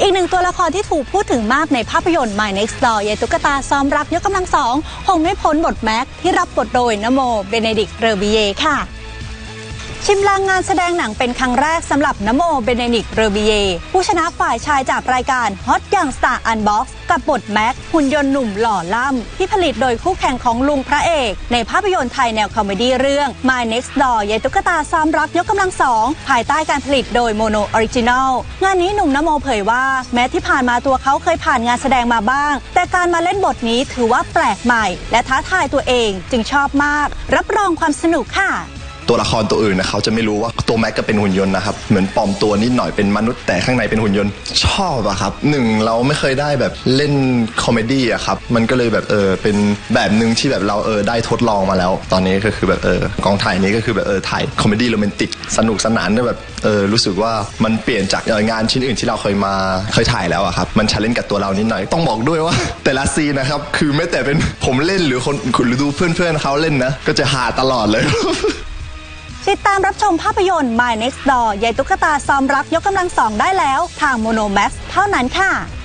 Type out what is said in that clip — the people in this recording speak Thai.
อีกหนึ่งตัวละครที่ถูกพูดถึงมากในภาพยนตร์ My Next Door ยายตุ๊กตาซ้อมรักยกกำลังสองคงไม่พ้นบทแม็กที่รับบทโดยนโมเบเนดิกเรอบิเยค่ะ ชิมลางงานแสดงหนังเป็นครั้งแรกสำหรับนโมเบเนนิกเรอบิเย ผู้ชนะฝ่ายชายจากรายการฮอตอย่าง Star Unbox กับบทแม็กหุ่นยนต์หนุ่มหล่อล่ำ ที่ผลิตโดยคู่แข่งของลุงพระเอก ในภาพยนตร์ไทยแนวคอมเมดี้เรื่อง My Next Door ยายตุ๊กตาซ้อมรักยกกำลังสอง ภายใต้การผลิตโดยโมโนออริจินอลงานนี้หนุ่มนโมเผยว่า แม้ที่ผ่านมาตัวเขาเคยผ่านงานแสดงมาบ้าง แต่การมาเล่นบทนี้ถือว่าแปลกใหม่ และท้าทายตัวเองจึงชอบมาก รับรองความสนุกค่ะ ตัวละครตัวอื่นนะเขาจะไม่รู้ว่าตัวแม็กก็เป็นหุ่นยนต์นะครับ เหมือนปลอมตัวนิดหน่อยเป็นมนุษย์แต่ข้างในเป็นหุ่นยนต์ ชอบอะครับหนึ่งเราไม่เคยได้แบบเล่นคอมเมดี้อะครับ มันก็เลยแบบเออเป็นแบบหนึ่งที่แบบเราเออได้ทดลองมาแล้ว ตอนนี้ก็คือแบบเออกองถ่ายนี้ก็คือแบบเออถ่ายคอมเมดี้โรแมนติกสนุกสนานด้วยแบบเออรู้สึกว่ามันเปลี่ยนจากงานชิ้นอื่นที่เราเคยมาเคยถ่ายแล้วอะครับมันชาเลนจ์กับตัวเรานิดหน่อยต้องบอกด้วยว่า แต่ละซีนนะครับคือไม่แต่เป็นผมเล่นหรือคนหรือดูเพื่อนๆเขาเล่นนะ ก็จะหาตลอดเลย ติดตามรับชมภาพยนตร์ My Next Door ยายตุ๊กตาซอมรักยกกำลังสองได้แล้ว ทางโมโนแม็กเท่านั้นค่ะ